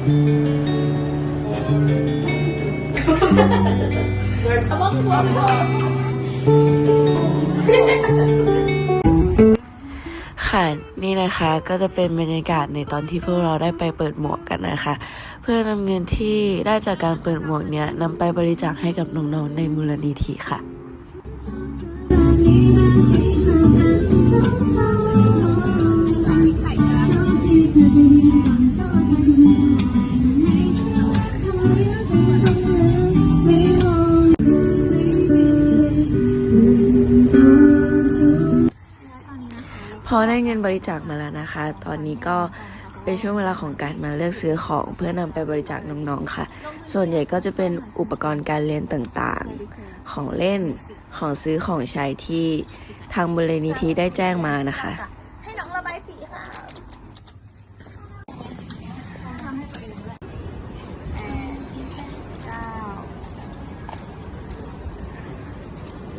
ค่ะนี่นะคะก็จะเป็นบรรยากาศในตอนที่พวกเราได้ไปเปิดหมวกกันนะคะ เพื่อนำเงินที่ได้จากการเปิดหมวกเนี้ยนำไปบริจาคให้กับน้องๆในมูลนิธิค่ะ พอได้เงินบริจาคมาแล้วนะคะ ตอนนี้ก็เป็นช่วงเวลาของการมาเลือกซื้อของเพื่อนำไปบริจาคน้องๆค่ะ ส่วนใหญ่ก็จะเป็นอุปกรณ์การเรียนต่างๆ ของเล่น ของซื้อของใช้ที่ทางบริเนิธิได้แจ้งมานะคะ ให้น้องระบายสีค่ะทำให้ตัวเองด้วยแปดเก้า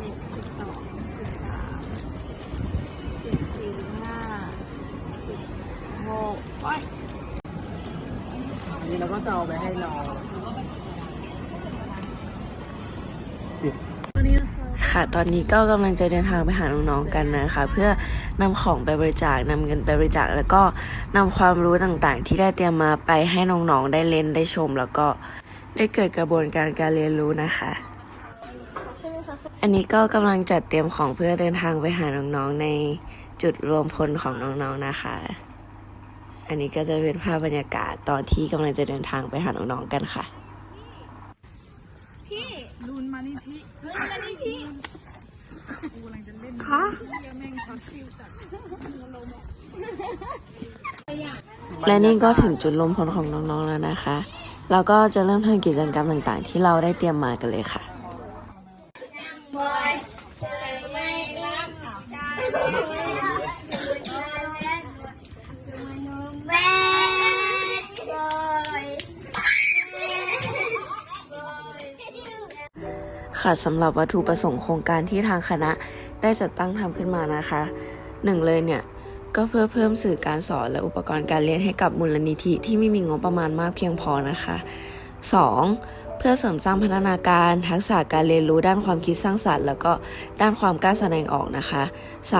สิบสิบสองสิบสามสิบสี่สิบห้าสิบหกโอันนี้เราก็จะเอาไปให้น้องค่ะตอนนี้ก็กำลังจะเดินทางไปหาน้องๆกันนะคะ เพื่อนำของไปบริจาคนำเงินไปบริจาคแล้วก็นำความรู้ต่างๆ ที่ได้เตรียมมาไปให้น้องๆได้เล่นได้ชม แล้วก็ได้เกิดกระบวนการการเรียนรู้นะคะใช่ไหมคะอันนี้ก็กำลังจัดเตรียมของเพื่อเดินทางไปหาน้องๆในจุดรวมพลของน้องๆนะคะ อันนี้ก็จะเป็นภาพบรรยากาศตอนที่กำลังจะเดินทางไปหาน้องๆกันค่ะ พี่รุนมานิธิเฮ้ยมานี่พี่กูกำลังจะเล่นคะเหี้ยแม่งช็อตฟิวจัดและนี่ก็ถึงจุดรวมพลของน้องๆแล้วนะคะ เราก็จะเริ่มทำกิจกรรมต่างๆ ที่เราได้เตรียมมากันเลยค่ะ ค่ะสำหรับวัตถุประสงค์โครงการที่ทางคณะได้จัดตั้งทำขึ้นมานะคะหนึ่งเลยเนี่ยก็เพื่อเพิ่มสื่อการสอนและอุปกรณ์การเรียนให้กับมูลนิธิที่ไม่มีงบประมาณมากเพียงพอนะคะ 2. เพื่อเสริมสร้างพัฒนาการ ทักษะการเรียนรู้ด้านความคิดสร้างสรรค์ แล้วก็ด้านความกล้าแสดงออกนะคะ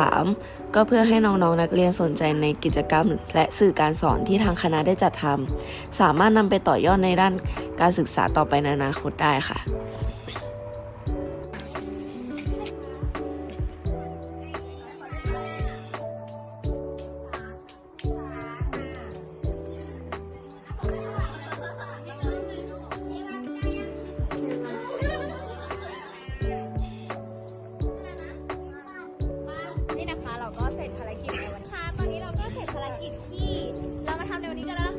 3. ก็เพื่อให้น้องๆนนักเรียนสนใจในกิจกรรม และสื่อการสอนที่ทางคณะได้จัดทำสามารถนำไปต่อยอดในด้านการศึกษาต่อไปในอนาคตได้ค่ะ 一个啦